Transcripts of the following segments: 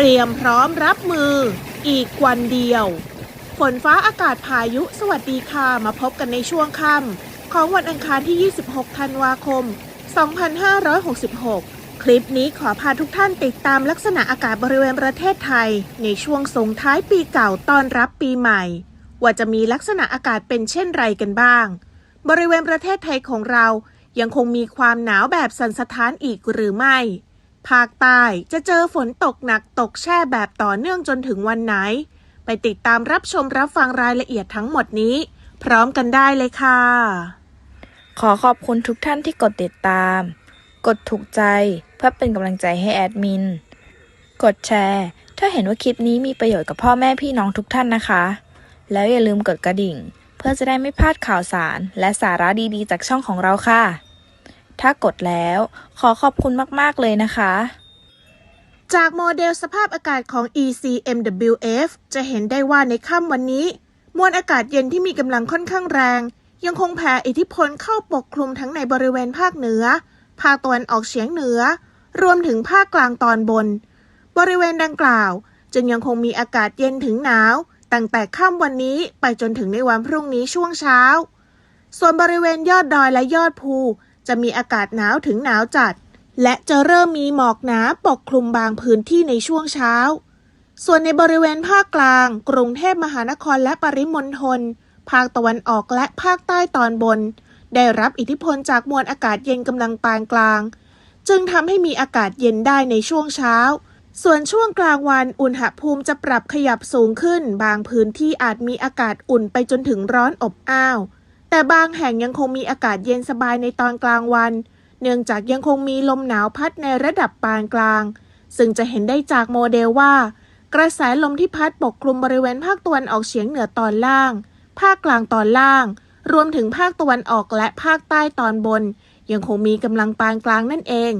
เตรียมพร้อมรับมือ อีกวันเดียว ฝนฟ้าอากาศพายุ สวัสดีค่ะมาพบกันในช่วงค่ำของวันอังคารที่ 26 ธันวาคม 2566 คลิปนี้ขอพาทุกท่านติดตามลักษณะอากาศบริเวณประเทศไทย ในช่วงส่งท้ายปีเก่าต้อนรับปีใหม่ ว่าจะมีลักษณะอากาศเป็นเช่นไรกันบ้าง บริเวณประเทศไทยของเรายังคงมีความหนาวแบบสันสะท้านอีกหรือไม่ ภาคใต้จะเจอฝนตกหนักตกแช่แบบต่อเนื่องจนถึงวันไหน ไปติดตามรับชมรับฟังรายละเอียดทั้งหมดนี้ พร้อมกันได้เลยค่ะ ขอขอบคุณทุกท่านที่กดติดตาม กดถูกใจเพื่อเป็นกำลังใจให้แอดมิน กดแชร์ ถ้าเห็นว่าคลิปนี้มีประโยชน์กับพ่อแม่พี่น้องทุกท่านนะคะ แล้วอย่าลืมกดกระดิ่ง เพื่อจะได้ไม่พลาดข่าวสารและสาระดีๆ จากช่องของเราค่ะ ถ้ากดแล้ว ขอขอบคุณมาก ๆ เลยนะคะ จากโมเดลสภาพอากาศของ ECMWF จะเห็นได้ว่าในค่ำวันนี้ มวลอากาศเย็นที่มีกำลังค่อนข้างแรง ยังคงแผ่อิทธิพลเข้าปกคลุมทั้งในบริเวณภาคเหนือ ภาคตะวันออกเฉียงเหนือ รวมถึงภาคกลางตอนบน บริเวณดังกล่าว จึงยังคงมีอากาศเย็นถึงหนาว ตั้งแต่ค่ำวันนี้ไปจนถึงในวันพรุ่งนี้ช่วงเช้า ส่วนบริเวณยอดดอยและยอดภู จะมีอากาศหนาวถึงหนาวจัด และจะเริ่มมีหมอกหนาปกคลุมบางพื้นที่ในช่วงเช้า ส่วนในบริเวณภาคกลาง กรุงเทพมหานครและปริมณฑลภาคตะวันออกและภาคใต้ตอนบน ได้รับอิทธิพลจากมวลอากาศเย็นกำลังปานกลาง จึงทำให้มีอากาศเย็นได้ในช่วงเช้า ส่วนช่วงกลางวันอุณหภูมิจะปรับขยับสูงขึ้น บางพื้นที่อาจมีอากาศอุ่นไปจนถึงร้อนอบอ้าว แต่บางแห่งยังคงมีอากาศเย็นสบายในตอนกลางวัน เนื่องจากยังคงมีลมหนาวพัดในระดับปานกลาง ซึ่งจะเห็นได้จากโมเดลว่า กระแสลมที่พัดปกคลุมบริเวณภาคตะวันออกเฉียงเหนือตอนล่าง ภาคกลางตอนล่าง รวมถึงภาคตะวันออกและภาคใต้ตอนบน ยังคงมีกำลังปานกลางนั่นเอง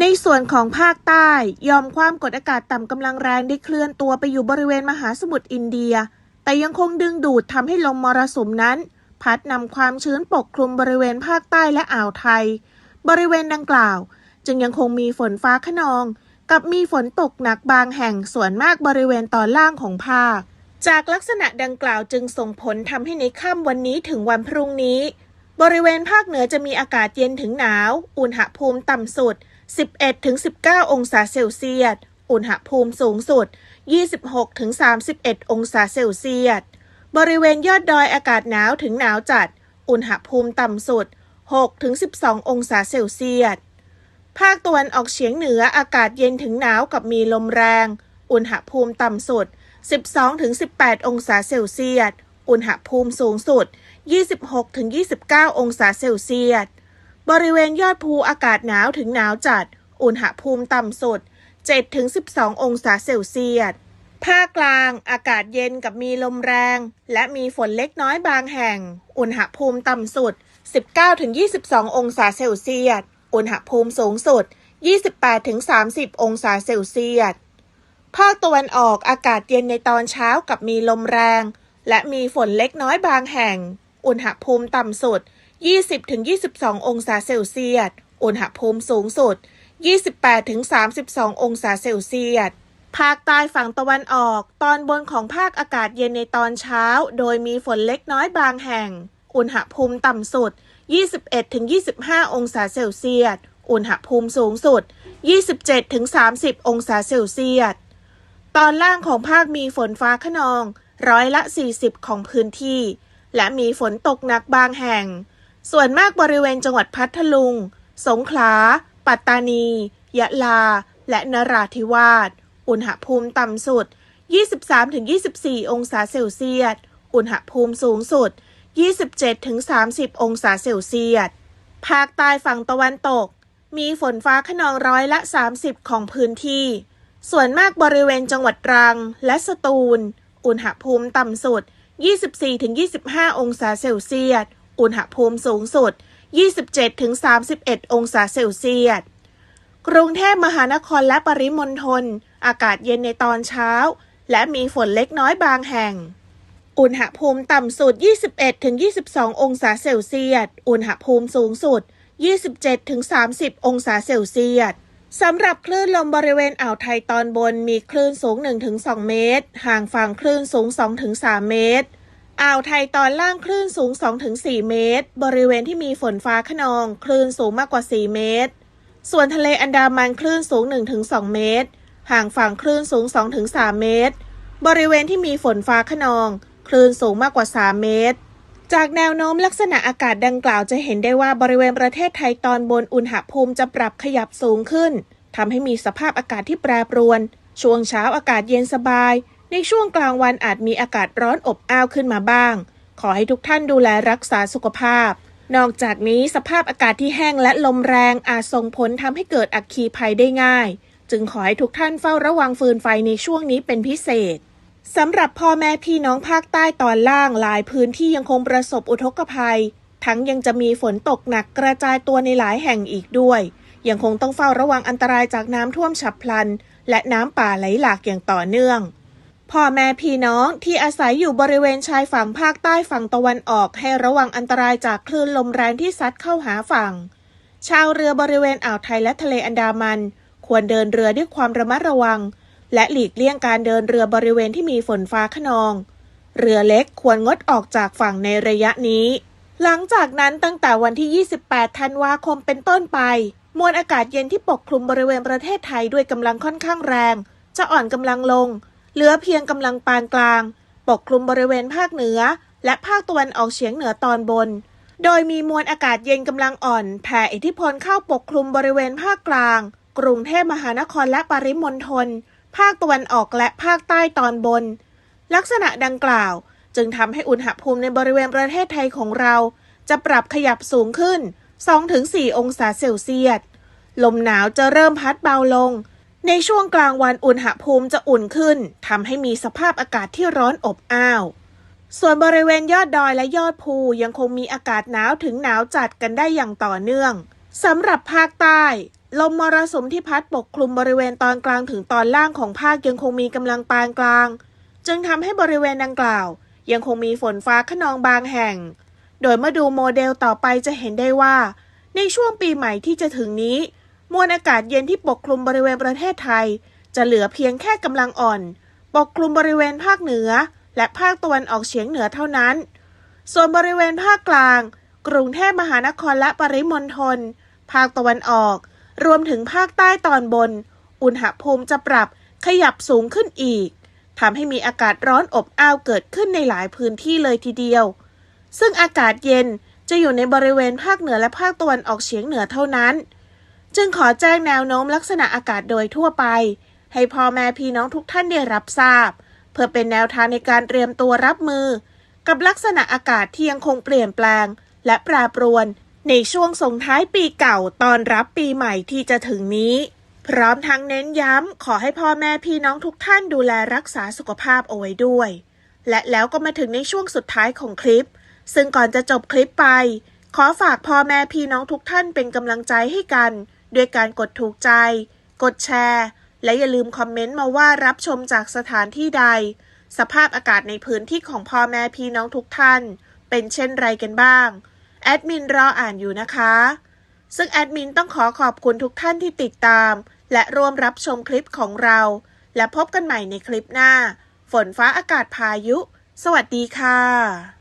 ในส่วนของภาคใต้ยอมความกดอากาศต่ำกำลังแรงได้เคลื่อนตัวไปอยู่บริเวณมหาสมุทรอินเดีย แต่ยังคงดึงดูดทำให้ลมมรสุมนั้น พัดนำความชื้นปกคลุมบริเวณภาคใต้และอ่าวไทย บริเวณดังกล่าว จึงยังคงมีฝนฟ้าขนอง กับมีฝนตกหนักบางแห่งส่วนมากบริเวณตอนล่างของภาค จากลักษณะดังกล่าวจึงส่งผลทำให้ในค่ำวันนี้ถึงวันพรุ่งนี้ บริเวณภาคเหนือจะมีอากาศเย็นถึงหนาว อุณหภูมิต่ำสุด 11-19 องศาเซลเซียส อุณหภูมิสูงสุด 26-31 องศาเซลเซียส บริเวณยอดดอยอากาศหนาวถึงหนาวจัด อุณหภูมิต่ำสุด 6-12 องศาเซลเซียส ภาคตะวันออกเฉียงเหนืออากาศเย็นถึงหนาวกับมีลมแรง อุณหภูมิต่ำสุด 12-18 องศาเซลเซียส อุณหภูมิสูงสุด 26-29 องศาเซลเซียส บริเวณยอดภูอากาศหนาวถึงหนาวจัด อุณหภูมิต่ำสุด 7-12 องศาเซลเซียส ภาคกลางอากาศเย็นกับมีลมแรง และมีฝนเล็กน้อยบางแห่ง อุณหภูมิต่ำสุด 19-22 องศาเซลเซียส อุณหภูมิสูงสุด 28-30 องศาเซลเซียส ภาคตะวันออกอากาศเย็นในตอนเช้ากับมีลมแรง และมีฝนเล็กน้อยบางแห่ง อุณหภูมิต่ำสุด 20-22 องศาเซลเซียส อุณหภูมิสูงสุด 28-32 องศาเซลเซียส ภาคใต้ฝั่งตะวันออก ตอนบนของภาคอากาศเย็นในตอนเช้า โดยมีฝนเล็กน้อยบางแห่ง อุณหภูมิต่ำสุด 21-25 องศาเซลเซียส อุณหภูมิสูงสุด 27-30 องศาเซลเซียส ตอนล่างของภาคมีฝนฟ้าขนอง ร้อยละ 40 ของพื้นที่ และมีฝนตกหนักบางแห่ง ส่วนมากบริเวณจังหวัดพัทลุง สงขลา ปัตตานี ยะลา และนราธิวาส อุณหภูมิต่ำสุด 23-24 องศาเซลเซียส อุณหภูมิสูงสุด 27-30 องศาเซลเซียส ภาคใต้ฝั่งตะวันตก มีฝนฟ้าขนองร้อยละ 30 ของพื้นที่ ส่วนมากบริเวณจังหวัดตรังและสตูล อุณหภูมิต่ำสุด 24-25 องศาเซลเซียส อุณหภูมิสูงสุด 27-31 องศาเซลเซียส กรุงเทพมหานครและปริมณฑล อากาศเย็นในตอนเช้า และมีฝนเล็กน้อยบางแห่ง อุณหภูมิต่ำสุด 21-22 องศาเซลเซียส อุณหภูมิสูงสุด 27-30 องศาเซลเซียสสำหรับคลื่นลมบริเวณอ่าวไทยตอนบนมีคลื่นสูง 1-2 เมตร ห่างฝั่งคลื่นสูง 2-3 เมตร อ่าวไทยตอนล่างคลื่นสูง 2-4 เมตร บริเวณที่มีฝนฟ้าขนอง คลื่นสูงมากกว่า 4 เมตร ส่วนทะเลอันดามันคลื่นสูง 1-2 เมตร ห่างฝั่งคลื่นสูง 2-3 เมตร บริเวณที่มีฝนฟ้าขนอง คลื่นสูงมากกว่า 3 เมตร จากแนวโน้มลักษณะอากาศดังกล่าวจะเห็นได้ว่าบริเวณประเทศไทยตอนบนอุณหภูมิจะปรับขยับสูงขึ้นทำให้มีสภาพอากาศที่แปรปรวน ช่วงเช้าอากาศเย็นสบาย ในช่วงกลางวันอาจมีอากาศร้อนอบอ้าวขึ้นมาบ้าง ขอให้ทุกท่านดูแลรักษาสุขภาพนอกจากนี้สภาพอากาศที่แห้งและลมแรงอาจส่งผลทำให้เกิดอัคคีภัยได้ง่าย จึงขอให้ทุกท่านเฝ้าระวังฟืนไฟในช่วงนี้เป็นพิเศษสำหรับพ่อแม่พี่น้องภาคใต้ตอนล่างหลายพื้นที่ยังคงประสบอุทกภัย ทั้งยังจะมีฝนตกหนักกระจายตัวในหลายแห่งอีกด้วย ยังคงต้องเฝ้าระวังอันตรายจากน้ำท่วมฉับพลัน และน้ำป่าไหลหลากอย่างต่อเนื่องพ่อแม่พี่น้องที่อาศัยอยู่บริเวณชายฝั่งภาคใต้ฝั่งตะวันออกให้ระวังอันตรายจากคลื่นลมแรงที่ซัดเข้าหาฝั่ง ชาวเรือบริเวณอ่าวไทยและทะเลอันดามัน ควรเดินเรือด้วยความระมัดระวัง และหลีกเลี่ยงการเดินเรือบริเวณที่มีฝนฟ้าขนอง เรือเล็กควรงดออกจากฝั่งในระยะนี้ หลังจากนั้นตั้งแต่วันที่ 28 ธันวาคมเป็นต้นไป มวลอากาศเย็นที่ปกคลุมบริเวณประเทศไทยด้วยกำลังค่อนข้างแรง จะอ่อนกำลังลง เหลือเพียงกำลังปานกลาง ปกคลุมบริเวณภาคเหนือ และภาคตะวันออกเฉียงเหนือตอนบนโดยมีมวลอากาศเย็นกำลังอ่อนแผ่อิทธิพลเข้าปกคลุมบริเวณภาคกลาง กรุงเทพมหานครและปริมณฑล ภาคตะวันออกและภาคใต้ตอนบน ลักษณะดังกล่าวจึงทำให้อุณหภูมิในบริเวณประเทศไทยของเรา จะปรับขยับสูงขึ้น 2-4 องศาเซลเซียส ลมหนาวจะเริ่มพัดเบาลง ในช่วงกลางวันอุณหภูมิจะอุ่นขึ้นทำให้มีสภาพอากาศที่ร้อนอบอ้าว ส่วนบริเวณยอดดอยและยอดภูยังคงมีอากาศหนาวถึงหนาวจัดกันได้อย่างต่อเนื่องสำหรับภาคใต้ ลมมรสุมที่พัดปกคลุมบริเวณตอนกลางถึงตอนล่างของภาคยังคงมีกำลังปานกลาง จึงทำให้บริเวณดังกล่าว ยังคงมีฝนฟ้าขนองบางแห่ง โดยเมื่อดูโมเดลต่อไปจะเห็นได้ว่า ในช่วงปีใหม่ที่จะถึงนี้ มวลอากาศเย็นที่ปกคลุมบริเวณประเทศไทย จะเหลือเพียงแค่กำลังอ่อน ปกคลุมบริเวณภาคเหนือ และภาคตะวันออกเฉียงเหนือเท่านั้น ส่วนบริเวณภาคกลาง กรุงเทพมหานครและปริมณฑลภาคตะวันออก รวมถึงภาคใต้ตอนบน อุณหภูมิจะปรับขยับสูงขึ้นอีกทำให้มีอากาศร้อนอบอ้าวเกิดขึ้นในหลายพื้นที่เลยทีเดียว ซึ่งอากาศเย็นจะอยู่ในบริเวณภาคเหนือและภาคตะวันออกเฉียงเหนือเท่านั้น จึงขอแจ้งแนวโน้มลักษณะอากาศโดยทั่วไป ให้พ่อแม่พี่น้องทุกท่านได้รับทราบ เพื่อเป็นแนวทางในการเตรียมตัวรับมือ กับลักษณะอากาศที่ยังคงเปลี่ยนแปลง และแปรปรวน ในช่วงส่งท้ายปีเก่าตอนรับปีใหม่ที่จะถึงนี้ พร้อมทั้งเน้นย้ำขอให้พ่อแม่พี่น้องทุกท่านดูแลรักษาสุขภาพเอาไว้ด้วย และแล้วก็มาถึงในช่วงสุดท้ายของคลิป ซึ่งก่อนจะจบคลิปไป ขอฝากพ่อแม่พี่น้องทุกท่านเป็นกำลังใจให้กัน ด้วยการกดถูกใจ กดแชร์ และอย่าลืมคอมเมนต์มาว่ารับชมจากสถานที่ใด สภาพอากาศในพื้นที่ของพ่อแม่พี่น้องทุกท่าน เป็นเช่นไรกันบ้าง แอดมินรออ่านอยู่นะคะ ซึ่งแอดมินต้องขอขอบคุณทุกท่านที่ติดตาม และร่วมรับชมคลิปของเรา และพบกันใหม่ในคลิปหน้า ฝนฟ้าอากาศพายุ สวัสดีค่ะ